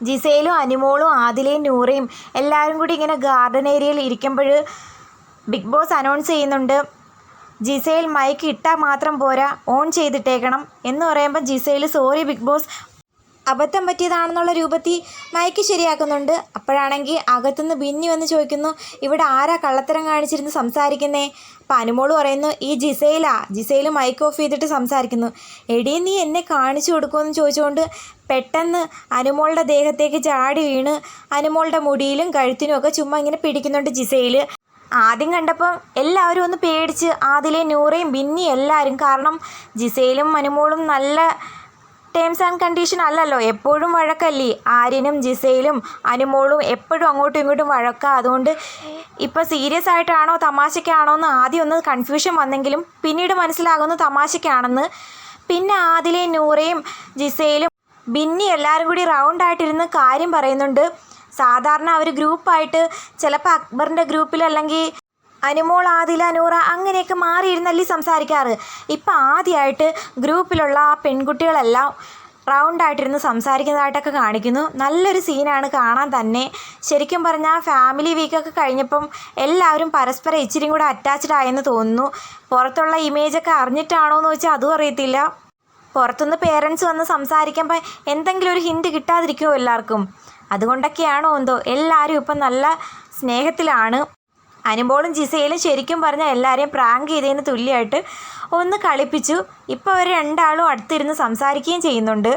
ജിസയിലും അനിമോളും ആദിലയും നൂറയും എല്ലാവരും കൂടി ഇങ്ങനെ ഗാർഡൻ ഏരിയയിൽ ഇരിക്കുമ്പോൾ ബിഗ് ബോസ് അനൗൺസ് ചെയ്യുന്നുണ്ട്. ജിസയിൽ മൈക്ക് ഇട്ടാൽ മാത്രം പോരാ ഓൺ ചെയ്തിട്ടേക്കണം എന്ന് പറയുമ്പോൾ ജിസയിൽ സോറി ബിഗ് ബോസ് അബദ്ധം പറ്റിയതാണെന്നുള്ള രൂപത്തിൽ മയക്കി ശരിയാക്കുന്നുണ്ട്. അപ്പോഴാണെങ്കിൽ അകത്തുനിന്ന് ബിന്നി വന്ന് ചോദിക്കുന്നു ഇവിടെ ആരാ കള്ളത്തരം കാണിച്ചിരുന്ന് സംസാരിക്കുന്നേ? അപ്പം അനുമോൾ പറയുന്നു ഈ ജിസയിലാ ജിസയിൽ മൈക്ക് ഓഫ് ചെയ്തിട്ട് സംസാരിക്കുന്നു എടീ നീ എന്നെ കാണിച്ചു കൊടുക്കുമെന്ന് ചോദിച്ചുകൊണ്ട് പെട്ടെന്ന് അനുമോളുടെ ദേഹത്തേക്ക് ചാടി വീണ് അനുമോളുടെ മുടിയിലും കഴുത്തിനും ഒക്കെ ചുമ്മാ ഇങ്ങനെ പിടിക്കുന്നുണ്ട് ജിസയിൽ ആദ്യം കണ്ടപ്പം എല്ലാവരും ഒന്ന് പേടിച്ച് ആദിലെ നൂറയും ബിന്നി എല്ലാവരും കാരണം ജിസയിലും അനുമോളും നല്ല ടേംസ് ആൻഡ് കണ്ടീഷൻ അല്ലല്ലോ. എപ്പോഴും വഴക്കല്ലേ. ആര്യനും ജിസയിലും അനുമോളും എപ്പോഴും അങ്ങോട്ടും ഇങ്ങോട്ടും വഴക്കാം. അതുകൊണ്ട് ഇപ്പോൾ സീരിയസ് ആയിട്ടാണോ തമാശയ്ക്കാണോ എന്ന് ആദ്യം ഒന്ന് കൺഫ്യൂഷൻ വന്നെങ്കിലും പിന്നീട് മനസ്സിലാകുന്നു തമാശയ്ക്കാണെന്ന്. പിന്നെ ആദിലെ നൂറയും ജിസയിലും ബിന്നി എല്ലാവരും കൂടി റൗണ്ടായിട്ടിരുന്ന് കാര്യം പറയുന്നുണ്ട്. സാധാരണ അവർ ഗ്രൂപ്പായിട്ട് ചിലപ്പോൾ അക്ബറിന്റെ ഗ്രൂപ്പിൽ അല്ലെങ്കിൽ അനുമോൾ ആദില നൂറ അങ്ങനെയൊക്കെ മാറിയിരുന്നല്ലേ സംസാരിക്കാറ്. ഇപ്പം ആദ്യമായിട്ട് ഗ്രൂപ്പിലുള്ള ആ പെൺകുട്ടികളെല്ലാം റൗണ്ടായിട്ടിരുന്ന് സംസാരിക്കുന്നതായിട്ടൊക്കെ കാണിക്കുന്നു. നല്ലൊരു സീനാണ് കാണാൻ തന്നെ. ശരിക്കും പറഞ്ഞാൽ ഫാമിലി വീക്കൊക്കെ കഴിഞ്ഞപ്പം എല്ലാവരും പരസ്പരം ഇച്ചിരി കൂടെ അറ്റാച്ച്ഡ് ആയെന്ന് തോന്നുന്നു. പുറത്തുള്ള ഇമേജൊക്കെ അറിഞ്ഞിട്ടാണോ എന്ന് വെച്ചാൽ അതും അറിയത്തില്ല. പുറത്തുനിന്ന് പേരൻസ് വന്ന് സംസാരിക്കുമ്പോൾ എന്തെങ്കിലും ഒരു ഹിൻഡ് കിട്ടാതിരിക്കുമോ എല്ലാവർക്കും? അതുകൊണ്ടൊക്കെയാണോ എന്തോ. എല്ലാവരും ഇപ്പം നല്ല സ്നേഹത്തിലാണ്. അനുമോളും ജിസയിലും ശരിക്കും പറഞ്ഞാൽ എല്ലാവരെയും പ്രാങ്ക് ചെയ്തതിന് തുല്യമായിട്ട് ഒന്ന് കളിപ്പിച്ചു. ഇപ്പോൾ അവർ രണ്ടാളും അടുത്തിരുന്ന് സംസാരിക്കുകയും ചെയ്യുന്നുണ്ട്.